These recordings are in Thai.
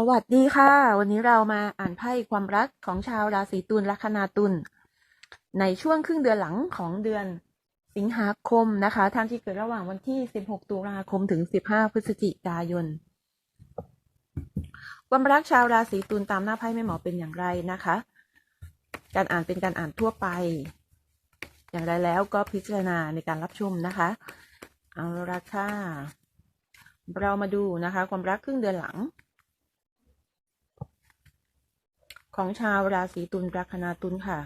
สวัสดีค่ะ วันนี้เรามาอ่านไพ่ความรักของชาวราศีตุลลัคนาตุลในช่วงครึ่งเดือนหลังของเดือนสิงหาคมนะคะท่านที่เกิดระหว่างวันที่ 16 ตุลาคมถึง 15 พฤศจิกายน ความรักชาวราศีตุลตามหน้าไพ่แม่หมอเป็นอย่างไรนะคะ การอ่านเป็นการอ่านทั่วไป อย่างไรแล้วก็พิจารณาในการรับชมนะคะ เอาละค่ะเรามาดูนะคะ ความรักครึ่งเดือนหลัง ของชาวราศีตุลลัคนาตุลค่ะ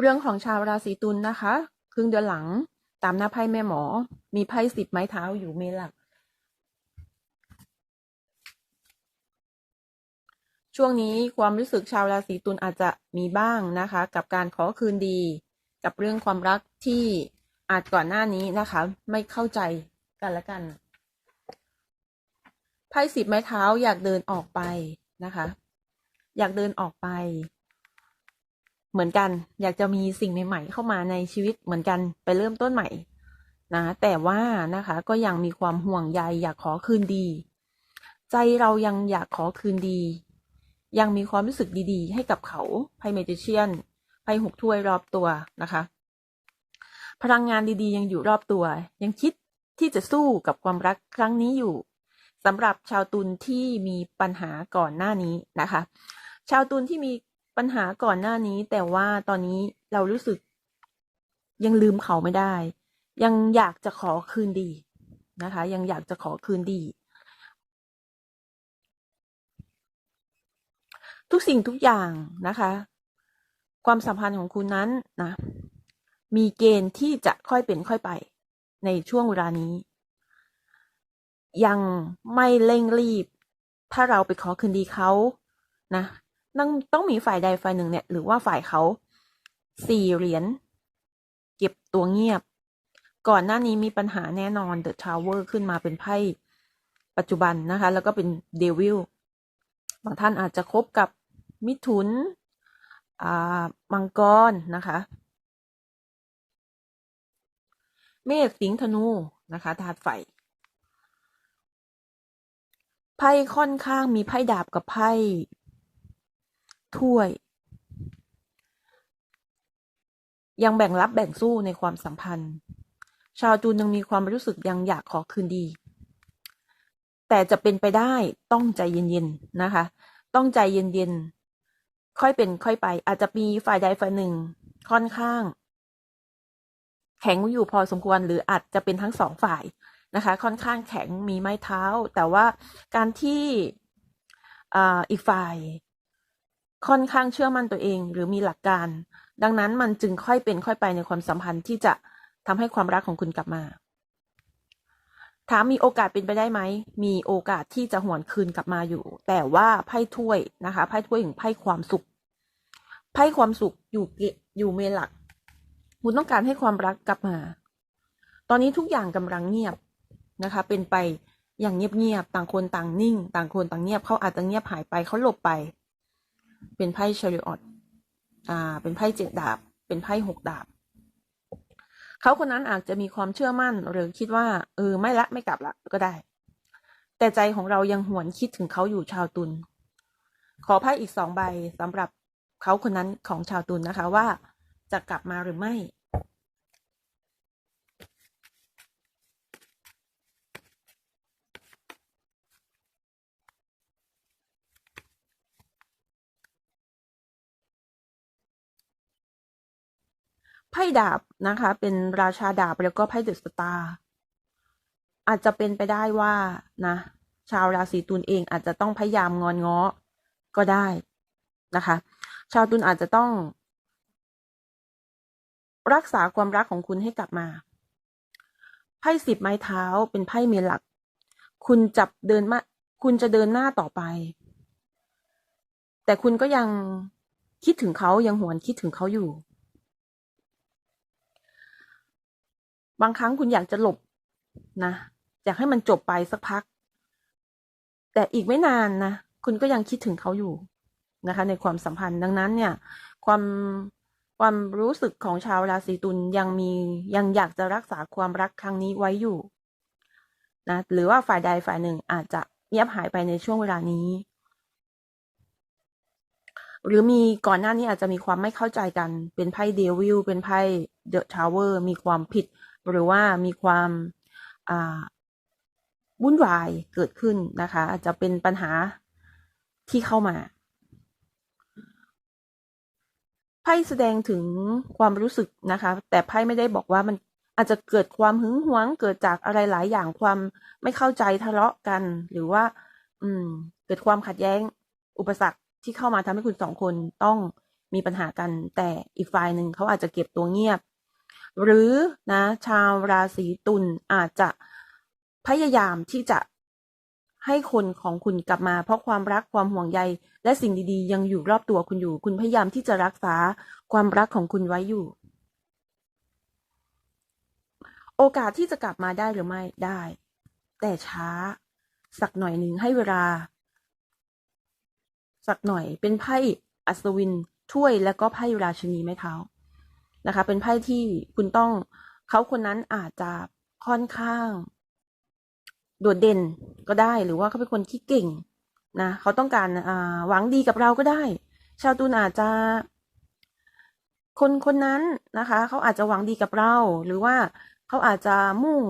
เรื่องของชาวราศีตุลนะคะ ครึ่งเดือนหลังตามหน้าไพ่แม่หมอ มีไพ่สิบไม้เท้าอยู่เมหลัก ช่วงนี้ความรู้สึกชาวราศีตุลอาจจะมีบ้างนะคะ กับการขอคืนดี กับเรื่องความรักที่อาจก่อนหน้านี้นะคะ ไม่เข้าใจกันละกันไพ่สิบไม้เท้าอยากเดินออกไปนะคะ อยากเดินออกไป เหมือนกัน อยากจะมีสิ่งใหม่ๆเข้ามาในชีวิตเหมือนกันไปเริ่มต้นใหม่นะแต่ว่านะคะก็ยังมีความห่วงใยอยากขอคืนดี ใจเรายังอยากขอคืนดี ยังมีความรู้สึกดีๆ ให้กับเขาไพ่เมจิเชียนไพ่หกถ้วยรอบตัวนะคะ พลังงานดีๆ ยังอยู่รอบตัว ยังคิดที่จะสู้กับความรักครั้งนี้อยู่สำหรับชาวตุลที่มีปัญหาก่อนหน้านี้นะคะ ชาวตุลที่มี ปัญหาก่อนหน้านี้แต่ว่าตอนนี้เรารู้สึก ยังลืมเขาไม่ได้ ยังอยากจะขอคืนดีนะคะ ยังอยากจะขอคืนดี ทุกสิ่งทุกอย่างนะคะ ความสัมพันธ์ของคุณนั้นนะมีเกณฑ์ที่จะค่อยเป็นค่อยไปในช่วงเวลานี้ ยังไม่เร่งรีบ ถ้าเราไปขอคืนดีเขานะ ต้องต้องมีฝ่ายใดฝ่ายหนึ่งเนี่ย หรือว่าฝ่ายเขาสี่เหรียญเก็บตัวเงียบ ก่อนหน้านี้มีปัญหาแน่นอน The Tower ขึ้นมาเป็นไพ่ปัจจุบันนะคะ แล้วก็เป็นเดวิลบางท่านอาจจะคบกับมิถุนอ่ามังกรนะคะ เมษสิงห์ธนูนะคะธาตุไฟไพ่ค่อนข้างมีไพ่ดาบกับไพ่ ถ้วย ยังแบ่งรับแบ่งสู้ในความสัมพันธ์ ชาวจูนยังมีความรู้สึกยังอยากขอคืนดี แต่จะเป็นไปได้ต้องใจเย็นๆนะคะ ต้องใจเย็นๆค่อยเป็นค่อยไป อาจจะมีฝ่ายใดฝ่ายหนึ่งค่อนข้าง แข็งอยู่พอสมควรหรืออาจจะเป็นทั้งสองฝ่ายนะคะ ค่อนข้างแข็งมีไม้เท้า แต่ว่าการที่อีกฝ่าย ค่อนข้างเชื่อมั่นตัวเองหรือมีหลักการ ดังนั้นมันจึงค่อยเป็นค่อยไปในความสัมพันธ์ที่จะทำให้ความรักของคุณกลับมา ถามมีโอกาสเป็นไปได้ไหม มีโอกาสที่จะหวนคืนกลับมาอยู่ แต่ว่าไพ่ถ้วยนะคะไพ่ถ้วยถึงไพ่ความสุข ไพ่ความสุขอยู่เกอยู่เมหลัก คุณต้องการให้ความรักกลับมา ตอนนี้ทุกอย่างกำลังเงียบนะคะ เป็นไปอย่างเงียบๆ ต่างคนต่างนิ่ง ต่างคนต่างเงียบเขาอาจจะเงียบหายไปเขาหลบไป เป็นไพ่ชาริออตอ่า เป็นไพ่เจ็ดดาบ เป็นไพ่หกดาบ เขาคนนั้นอาจจะมีความเชื่อมั่นหรือคิดว่า เออ ไม่ละไม่กลับละก็ได้ แต่ใจของเรายังหวนคิดถึงเขาอยู่ชาวตุล ขอไพ่อีกสองใบสำหรับเขาคนนั้นของชาวตุลนะคะว่าจะกลับมาหรือไม่ พ่ดาบนะคะ เป็นราชาดาบแล้วก็ไพ่เดอะสตาร์อาจจะเป็นไปได้ว่านะ ชาวราศีตุลเองอาจจะต้องพยายามงอนง้อก็ได้นะคะ ชาวตุลอาจจะต้อง รักษาความรักของคุณให้กลับมาไพ่สิบไม้เท้าเป็นไพ่เมหลัก คุณจับเดินมาคุณจะเดินหน้าต่อไป แต่คุณก็ยังคิดถึงเขายังหวนคิดถึงเขาอยู่ บางครั้งคุณอยากจะหลบนะอยากให้มันจบไปสักพัก แต่อีกไม่นานนะคุณก็ยังคิดถึงเขาอยู่นะคะ ในความสัมพันธ์ดังนั้นเนี่ย ความความรู้สึกของชาวราศีตุลยังมียังอยากจะรักษาความรักครั้งนี้ไว้อยู่นะหรือว่าฝ่ายใดฝ่ายหนึ่งอาจจะเงียบหายไปในช่วงเวลานี้ หรือมีก่อนหน้านี้อาจจะมีความไม่เข้าใจกันเป็นไพ่เดวิลเป็นไพ่เดอะทาวเวอร์มีความผิด หรือว่ามีความวุ่นวายเกิดขึ้นนะคะ อาจจะเป็นปัญหาที่เข้ามาไพ่แสดงถึงความรู้สึกนะคะ แต่ไพ่ไม่ได้บอกว่ามันอาจจะเกิดความหึงหวง เกิดจากอะไรหลายอย่างความไม่เข้าใจทะเลาะกัน หรือว่า อืม เกิดความขัดแย้ง อุปสรรคที่เข้ามาทำให้คุณสองคนต้องมีปัญหากัน แต่อีกฝ่ายหนึ่งเขาอาจจะเก็บตัวเงียบ หรือนะชาวราศีตุลอาจจะพยายามที่จะให้คนของคุณกลับมา เพราะความรักความห่วงใย และสิ่งดีๆ ยังอยู่รอบตัวคุณอยู่ คุณพยายามที่จะรักษาความรักของคุณไว้อยู่ โอกาสที่จะกลับมาได้หรือไม่ได้ แต่ช้า สักหน่อยหนึ่งให้เวลา สักหน่อยเป็นไพ่อัศวินถ้วยแล้วก็ไพ่ราชินีไม้เท้า นะคะ เป็นไพ่ที่คุณต้องเขาคนนั้นอาจจะค่อนข้าง โดดเด่นก็ได้หรือว่าเขาเป็นคนที่เก่งนะเขาต้องการหวังดีกับเราก็ได้ ชาวตุลอาจจะ คนคนนั้นนะคะเขาอาจจะหวังดีกับเรา หรือว่าเขาอาจจะมุ่ง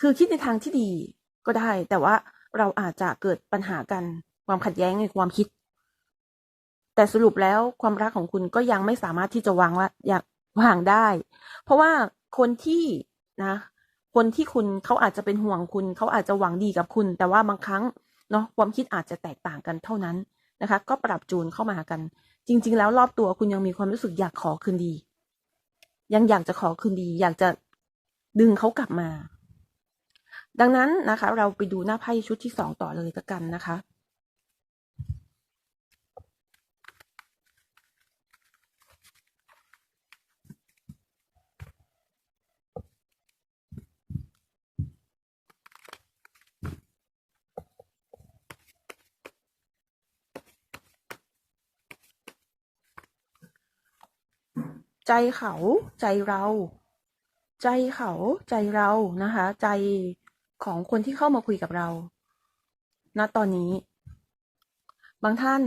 คือคิดในทางที่ดีก็ได้ แต่ว่าเราอาจจะเกิดปัญหากันความขัดแย้งในความคิด แต่สรุปแล้วความรักของคุณก็ยังไม่สามารถที่จะวางว่าอยากวางได้ เพราะว่าคนที่นะ คนที่คุณเขาอาจจะเป็นห่วงคุณเขาอาจจะหวังดีกับคุณ แต่ว่าบางครั้งเนาะความคิดอาจจะแตกต่างกันเท่านั้นนะคะ ก็ปรับจูนเข้ามากัน จริง ๆ แล้วรอบตัวคุณยังมีความรู้สึกอยากขอคืนดี ยังอยากจะขอคืนดี อยากจะดึงเขากลับมา ดังนั้นนะคะ เราไปดูหน้าไพ่ชุดที่สองต่อเลยกันนะคะ ใจเขาใจเรา ใจเขาใจเรานะคะ ใจของคนที่เข้ามาคุยกับเราณตอนนี้ บางท่าน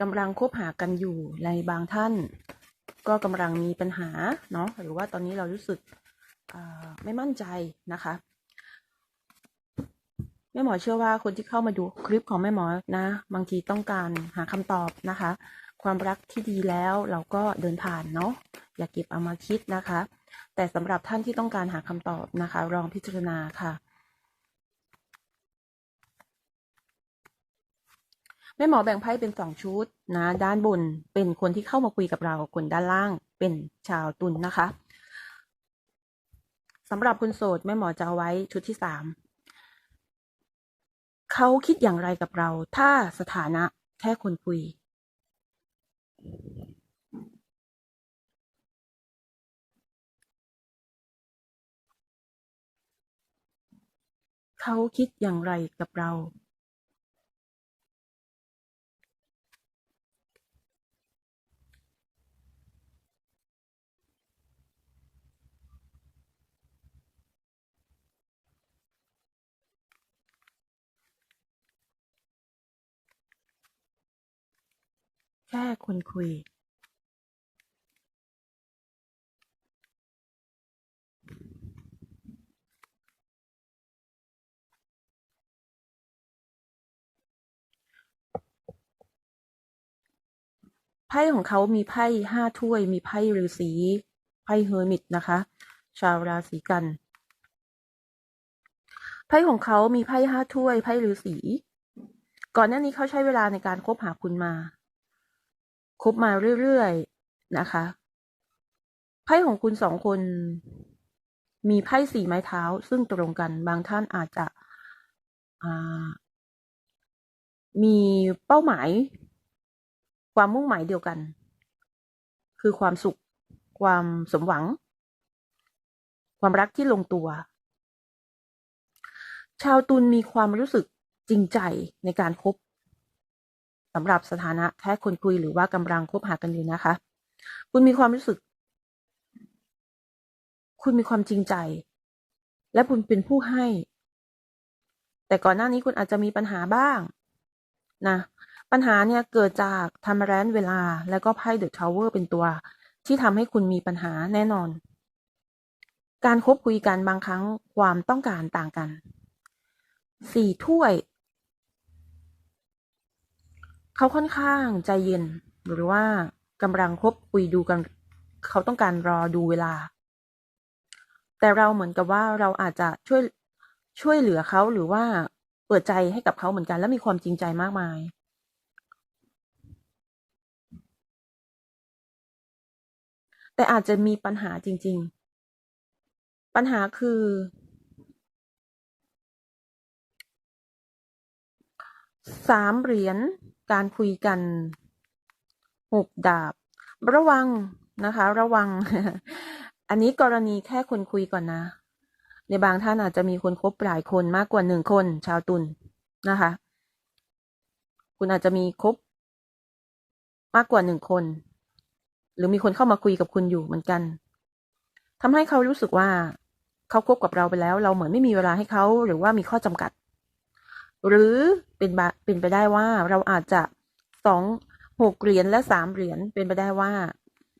กำลังคบหากันอยู่ในบางท่าน ก็กำลังมีปัญหาเนาะหรือว่าตอนนี้เรารู้สึกไม่มั่นใจนะคะแม่หมอเชื่อว่าคนที่เข้ามาดูคลิปของแม่หมอนะ บางทีต้องการหาคำตอบนะคะ ความรักที่ดีแล้วเราก็เดินผ่านเนาะอย่าเก็บเอามาคิดนะคะ แต่สำหรับท่านที่ต้องการหาคำตอบนะคะลองพิจารณาค่ะแม่หมอแบ่งไพ่เป็นสองชุดนะด้านบนเป็นคนที่เข้ามาคุยกับเราคนด้านล่างเป็นชาวตุลนนะคะสำหรับคนโสดแม่หมอจะเอาไว้ชุดที่สามเขาคิดอย่างไรกับเรา ถ้าสถานะแค่คนคุย เขาคิดอย่างไรกับเรา แค่คนคุยพ่ของเขามีไพ่ห้าถ้วย มีไพ่ฤาษีไพ่เฮอร์มิตนะคะ ชาวราศีกัน ไพ่ของเขามีไพ่ห้าถ้วย ไพ่ฤาษี ก่อนหน้านี้เขาใช้เวลาในการคบหาคุณมา คบมาเรื่อยๆนะคะไพ่ของคุณสองคน มีไพ่สี่ไม้เท้า ซึ่งตรงกันบางท่านอาจจะมีเป้าหมาย ความมุ่งหมายเดียวกัน คือความสุข ความสมหวัง ความรักที่ลงตัว ชาวตุลมีความรู้สึกจริงใจในการครบ สำหรับสถานะแค่คนคุยหรือว่ากำลังคบหากันอยู่นะคะ คุณมีความรู้สึก คุณมีความจริงใจ และคุณเป็นผู้ให้ แต่ก่อนหน้านี้คุณอาจจะมีปัญหาบ้างนะปัญหาเนี่ยเกิดจากทำแรนเวลา แล้วก็ไพ่เดอะทาวเวอร์เป็นตัว ที่ทำให้คุณมีปัญหาแน่นอน การคบคุยกันบางครั้งความต้องการต่างกันสี่ถ้วย เขาค่อนข้างใจเย็น หรือว่ากำลังคบคุยดูกัน เขาต้องการรอดูเวลา แต่เราเหมือนกับว่าเราอาจจะช่วยช่วยเหลือเขาหรือว่าเปิดใจให้กับเขาเหมือนกัน และมีความจริงใจมากมาย แต่อาจจะมีปัญหาจริง ๆ ปัญหาคือสามเหรียญ การคุยกันหกดาบ ระวังนะคะ ระวัง อันนี้กรณีแค่คนคุยก่อนนะ ในบางท่านอาจจะมีคนคบหลายคนมากกว่าหนึ่งคน ชาวตุลนนะคะ คุณอาจจะมีคบมากกว่าหนึ่งคน หรือมีคนเข้ามาคุยกับคุณอยู่เหมือนกันทำให้เขารู้สึกว่าเขาคบกับเราไปแล้ว เราเหมือนไม่มีเวลาให้เขาหรือว่ามีข้อจำกัด หรือเป็นเป็นไปได้ว่าเราอาจจะสองหกเหรียญและสามเหรียญเป็นไปได้ว่า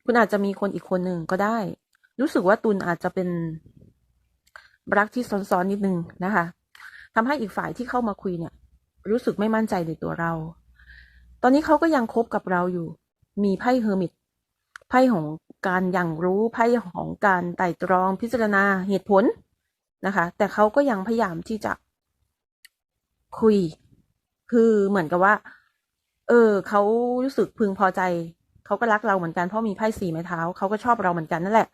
คุณอาจจะมีคนอีกคนหนึ่งก็ได้ รู้สึกว่าตุลอาจจะเป็นรักที่ซ้อนๆนิดนึงนะคะทำให้อีกฝ่ายที่เข้ามาคุยเนี่ย รู้สึกไม่มั่นใจในตัวเรา ตอนนี้เขาก็ยังคบกับเราอยู่ มีไพ่เฮอร์มิตไพ่ของการยังรู้ไพ่ของการไต่ตรองพิจารณาเหตุผลนะคะ แต่เขาก็ยังพยายามที่จะ คุย คือเหมือนกับว่า เออเขารู้สึกพึงพอใจเขาก็รักเราเหมือนกันเพราะมีไพ่สี่ไม้เท้าเขาก็ชอบเราเหมือนกันนั่นแหละ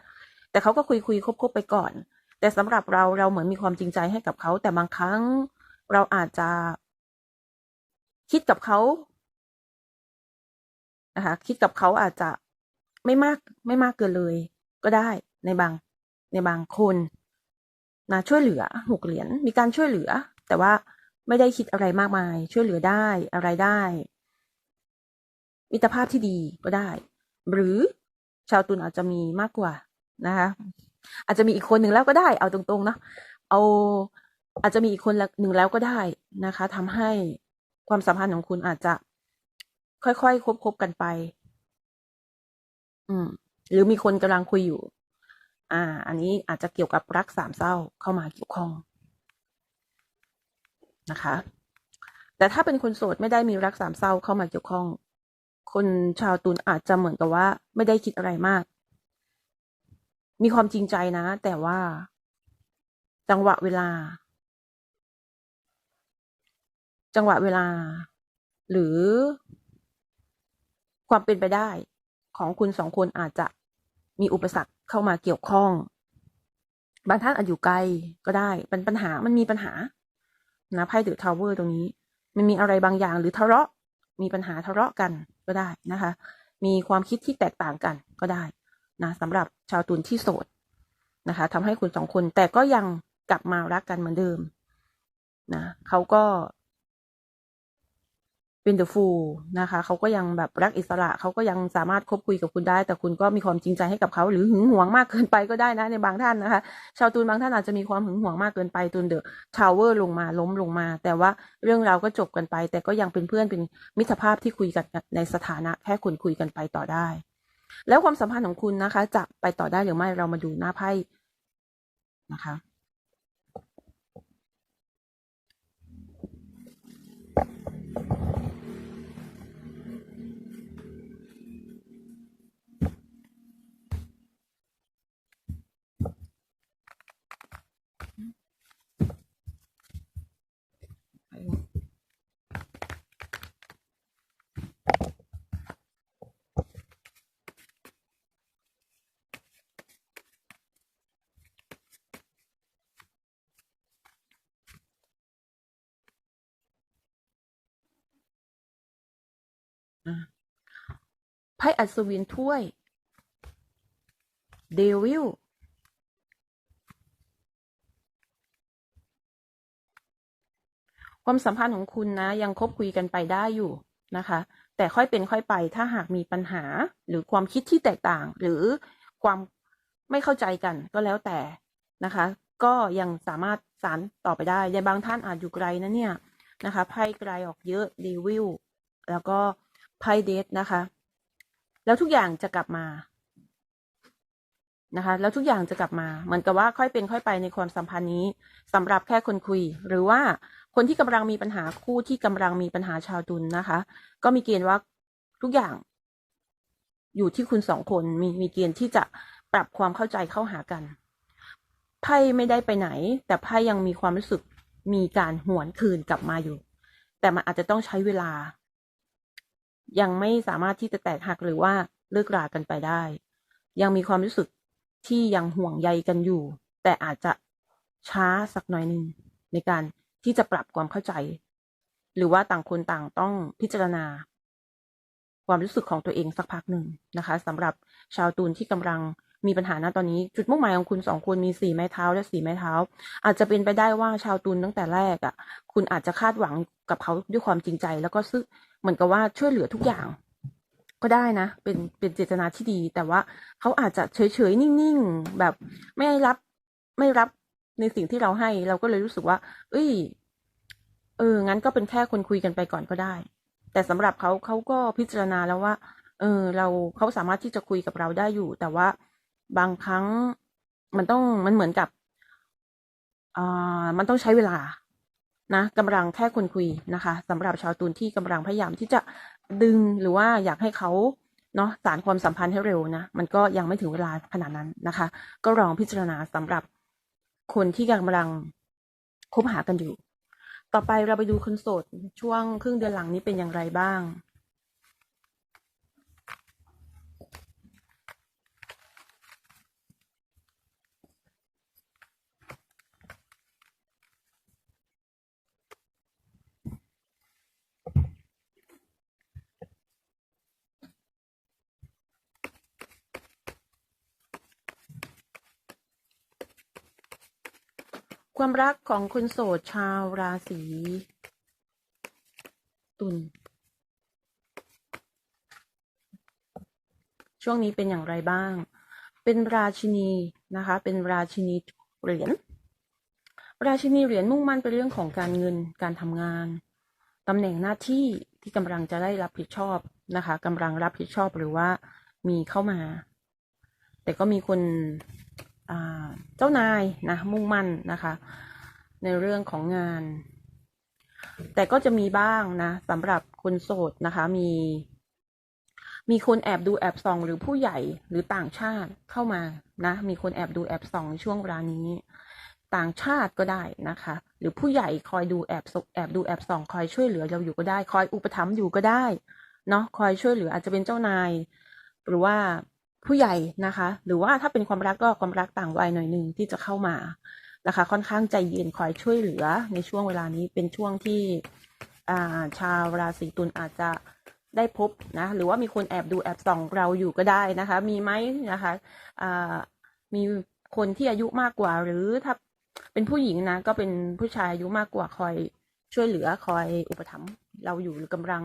แต่เขาก็คุยคุยคบๆไปก่อน แต่สำหรับเราเราเหมือนมีความจริงใจให้กับเขาแต่บางครั้งเราอาจจะ คิดกับเขานะคะคิดกับเขาอาจจะไม่มากไม่มากเกินเลย ก็ได้ในบางในบางคนนะช่วยเหลือหกเหรียญมีการช่วยเหลือ แต่ว่า ไม่ได้คิดอะไรมากมาย ช่วยเหลือได้อะไรได้ มิตรภาพที่ดีก็ได้ หรือชาวตุลอาจจะมีมากกว่านะคะ อาจจะมีอีกคนหนึ่งแล้วก็ได้ เอาตรงๆเนาะเอาอาจจะมีอีกคนหนึ่งแล้วก็ได้นะคะทำให้ความสัมพันธ์ของคุณอาจจะค่อยๆคบๆกันไป อืม หรือมีคนกำลังคุยอยู่ อ่า อันนี้อาจจะเกี่ยวกับรักสามเศร้าเข้ามาเกี่ยวข้อง นะคะ แต่ถ้าเป็นคนโสดไม่ได้มีรักสามเศร้าเข้ามาเกี่ยวข้อง คนชาวตุลอาจจะเหมือนกับว่า ไม่ได้คิดอะไรมาก มีความจริงใจนะ แต่ว่าจังหวะเวลา จังหวะเวลา หรือความเป็นไปได้ของคุณสองคนอาจจะมีอุปสรรคเข้ามาเกี่ยวข้อง บางท่านอาจอยู่ไกลก็ได้เป็นปัญหามันมีปัญหา นะไพ่เดอะทาวเวอร์ตรงนี้ มันมีอะไรบางอย่างหรือทะเลาะมีปัญหาทะเลาะกันก็ได้นะคะ มีความคิดที่แตกต่างกันก็ได้นะสำหรับชาวตุลที่โสดนะคะทำให้คุณสองคนแต่ก็ยังกลับมารักกันเหมือนเดิมนะเขาก็ เป็นเดอะฟูลนะคะเขาก็ยังแบบรักอิสระเขาก็ยังสามารถคบคุยกับคุณได้ แต่คุณก็มีความจริงใจให้กับเขาหรือหึงหวงมากเกินไปก็ได้นะในบางท่านนะคะ ชาวตูนบางท่านอาจจะมีความหึงหวงมากเกินไปตูนเดอะทาวเวอร์ลงมาล้มลงมา แต่ว่าเรื่องราวก็จบกันไป แต่ก็ยังเป็นเพื่อนเป็นมิตรภาพที่คุยกันในสถานะแค่คนคุยกันไปต่อได้ แล้วความสัมพันธ์ของคุณนะคะ จะไปต่อได้หรือไม่เรามาดูหน้าไพ่นะคะ ไพ่อัศวินถ้วย เดวิลความสัมพันธ์ของคุณนะ ยังคบคุยกันไปได้อยู่นะคะ แต่ค่อยเป็นค่อยไปถ้าหากมีปัญหาหรือความคิดที่แตกต่าง หรือความไม่เข้าใจกันก็แล้วแต่นะคะ ก็ยังสามารถสารต่อไปได้ยายบางท่านอาจอยู่ไกลนะเนี่ยนะคะไพ่ไกลออกเยอะเดวิลแล้วก็ไพ่เดทนะคะ แล้วทุกอย่างจะกลับมานะคะ แล้วทุกอย่างจะกลับมา เหมือนกับว่าค่อยเป็นค่อยไปในความสัมพันธ์นี้สำหรับแค่คนคุย หรือว่าคนที่กำลังมีปัญหาคู่ที่กำลังมีปัญหาชาวตุลนนะคะ ก็มีเกณฑ์ว่าทุกอย่าง อยู่ที่คุณสองคนมีมีเกณฑ์ที่จะปรับความเข้าใจเข้าหากันไพ่ไม่ได้ไปไหน แต่ไพ่ยังมีความรู้สึกมีการหวนคืนกลับมาอยู่ แต่มันอาจจะต้องใช้เวลา ยังไม่สามารถที่จะแตกหักหรือว่าเลิกรากันไปได้ ยังมีความรู้สึกที่ยังห่วงใยกันอยู่ แต่อาจจะช้าสักหน่อยหนึ่งในการที่จะปรับความเข้าใจ หรือว่าต่างคนต่างต้องพิจารณา ความรู้สึกของตัวเองสักพักหนึ่งนะคะสำหรับชาวตูนที่กำลังมีปัญหาณตอนนี้ จุดมุ่งหมายของคุณสองคนมีสี่ไม้เท้าและสี่ไม้เท้า อาจจะเป็นไปได้ว่าชาวตุลตั้งแต่แรกอะ คุณอาจจะคาดหวังกับเขาด้วยความจริงใจ แล้วก็ซึ่ง เหมือนกับว่าช่วยเหลือทุกอย่าง ก็ได้นะ เป็นเป็นเจตนาที่ดี แต่ว่าเขาอาจจะเฉยเฉยนิ่งๆแบบไม่รับไม่รับในสิ่งที่เราให้ เราก็เลยรู้สึกว่า เอ้ย เออ งั้นก็เป็นแค่คนคุยกันไปก่อนก็ได้ แต่สำหรับเขาเขาก็พิจารณาแล้วว่า เออ เราเขาสามารถที่จะคุยกับเราได้อยู่ แต่ว่าบางครั้งมันต้องมันเหมือนกับอ่ามันต้องใช้เวลา นะกำลังแค่คนคุยนะคะสำหรับชาวตูนที่กำลังพยายามที่จะดึงหรือว่าอยากให้เขาเนาะสารความสัมพันธ์ให้เร็วนะมันก็ยังไม่ถึงเวลาขนาดนั้นนะคะ ก็ลองพิจารณาสำหรับคนที่กำลังคบหากันอยู่ ต่อไปเราไปดูคนโสดช่วงครึ่งเดือนหลังนี้เป็นอย่างไรบ้าง ความรักของคนโสดชาวราศีตุลช่วงนี้เป็นอย่างไรบ้าง เป็นราชินีนะคะ เป็นราชินีเหรียญ ราชินีเหรียญมุ่งมั่นไปเรื่องของการเงิน การทำงาน ตำแหน่งหน้าที่ที่กำลังจะได้รับผิดชอบนะคะกำลังรับผิดชอบหรือว่ามีเข้ามา แต่ก็มีคน เจ้านายนะมุ่งมั่นนะคะ ในเรื่องของงาน แต่ก็จะมีบ้างนะสำหรับคนโสดนะคะมีมีคนแอบดูแอบส่อง หรือผู้ใหญ่หรือต่างชาติเข้ามานะ มีคนแอบดูแอบส่องช่วงเวลานี้ ต่างชาติก็ได้นะคะ หรือผู้ใหญ่คอยดูแอบแอบดูแอบส่องคอยช่วยเหลือเราอยู่ก็ได้ คอยอุปถัมภ์อยู่ก็ได้เนาะคอยช่วยเหลืออาจจะเป็นเจ้านาย หรือว่า ผู้ใหญ่นะคะ หรือว่าถ้าเป็นความรักก็ความรักต่างวัยหน่อยหนึ่งที่จะเข้ามานะคะ ค่อนข้างใจเย็นคอยช่วยเหลือในช่วงเวลานี้เป็นช่วงที่ชาวราศีตุลอาจจะได้พบนะ หรือว่ามีคนแอบดูแอบส่องเราอยู่ก็ได้นะคะ มีไหมนะคะมีคนที่อายุมากกว่า หรือถ้าเป็นผู้หญิงนะ ก็เป็นผู้ชายอายุมากกว่าคอยช่วยเหลือคอยอุปถัมภ์เราอยู่หรือกำลัง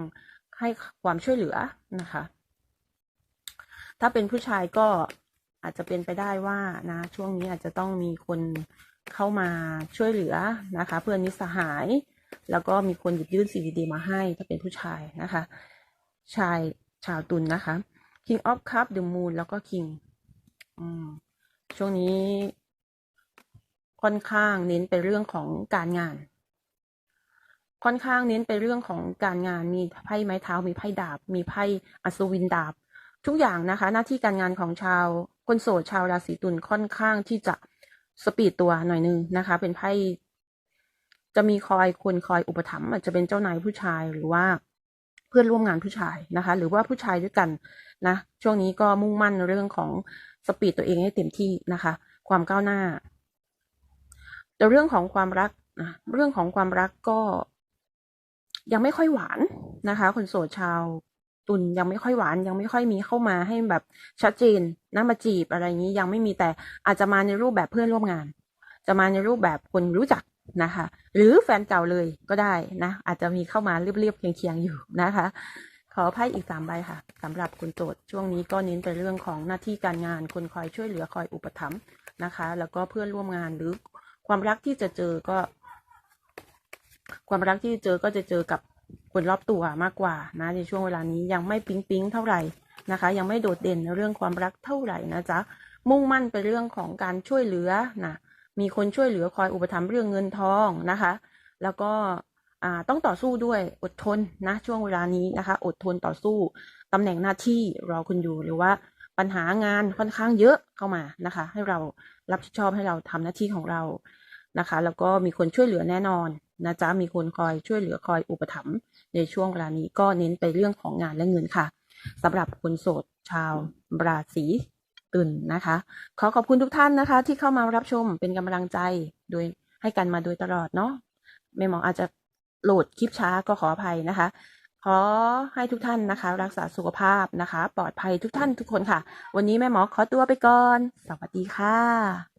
ให้ความช่วยเหลือนะคะ ถ้าเป็นผู้ชายก็อาจจะเป็นไปได้ว่านะ ช่วงนี้อาจจะต้องมีคนเข้ามาช่วยเหลือนะคะ เพื่อนมิสหาย แล้วก็มีคนหยิบยื่นสิ่งดีๆมาให้ ถ้าเป็นผู้ชายนะคะ ชายชาวตุลนนะคะ King of Cup The Moon แล้วก็ King อืมช่วงนี้ค่อนข้างเน้นไปเรื่องของการงาน ค่อนข้างเน้นไปเรื่องของการงานมีไพ่ไม้เท้ามีไพ่ดาบ มีไพ่อัศวินดาบ ทุกอย่างนะคะ หน้าที่การงานของชาวคนโสดชาวราศีตุลค่อนข้างที่จะสปีดตัวหน่อยนึงนะคะ เป็นไพ่จะมีคอยคนคอยอุปถัมภ์อาจจะเป็นเจ้านายผู้ชายหรือว่าเพื่อนร่วมงานผู้ชายนะคะ หรือว่าผู้ชายด้วยกันนะ ช่วงนี้ก็มุ่งมั่นเรื่องของสปีดตัวเองให้เต็มที่นะคะ ความก้าวหน้าแต่เรื่องของความรักนะเรื่องของความรักก็ยังไม่ค่อยหวานนะคะ คนโสดชาว ตุนยังไม่ค่อยหวานยังไม่ค่อยมีเข้ามาให้แบบชัดเจนนะมาจีบอะไรอย่างนี้ยังไม่มีแต่อาจจะมาในรูปแบบเพื่อนร่วมงาน จะมาในรูปแบบคนรู้จักนะคะ หรือแฟนเก่าเลยก็ได้นะ อาจจะมีเข้ามาเรียบๆเคียงๆอยู่นะคะ ขอไพ่อีกสามใบค่ะสำหรับคุณโจทย์ช่วงนี้ก็เน้นไปเรื่องของหน้าที่การงานคนคอยช่วยเหลือคอยอุปถัมภ์นะคะ แล้วก็เพื่อนร่วมงานหรือความรักที่จะเจอก็ ความรักที่เจอก็จะเจอกับ คนรอบตัวมากกว่านะในช่วงเวลานี้ยังไม่ปิ๊งปิ๊งเท่าไหร่นะคะ ยังไม่โดดเด่นในเรื่องความรักเท่าไหร่นะจ๊ะมุ่งมั่นไปเรื่องของการช่วยเหลือนะมีคนช่วยเหลือคอยอุปถัมภ์เรื่องเงินทองนะคะ แล้วก็ต้องต่อสู้ด้วยอดทนนะช่วงเวลานี้นะคะ อดทนต่อสู้ตำแหน่งหน้าที่รอคุณอยู่หรือว่าปัญหางานค่อนข้างเยอะเข้ามานะคะ ให้เรารับผิดชอบให้เราทำหน้าที่ของเรา นะคะ แล้วก็มีคนช่วยเหลือแน่นอนนะจ๊ะมีคนคอยช่วยเหลือคอยอุปถัมภ์ในช่วงเวลานี้ก็เน้นไปเรื่องของงานและเงินค่ะสำหรับคนโสดชาวราศีตุลนะคะ ขอขอบคุณทุกท่านนะคะ ที่เข้ามารับชมเป็นกำลังใจโดยให้กันมาโดยตลอดเนาะแม่หมออาจจะโหลดคลิปช้าก็ขออภัยนะคะ ขอให้ทุกท่านนะคะ รักษาสุขภาพนะคะ ปลอดภัยทุกท่านทุกคนค่ะ วันนี้แม่หมอขอตัวไปก่อน สวัสดีค่ะ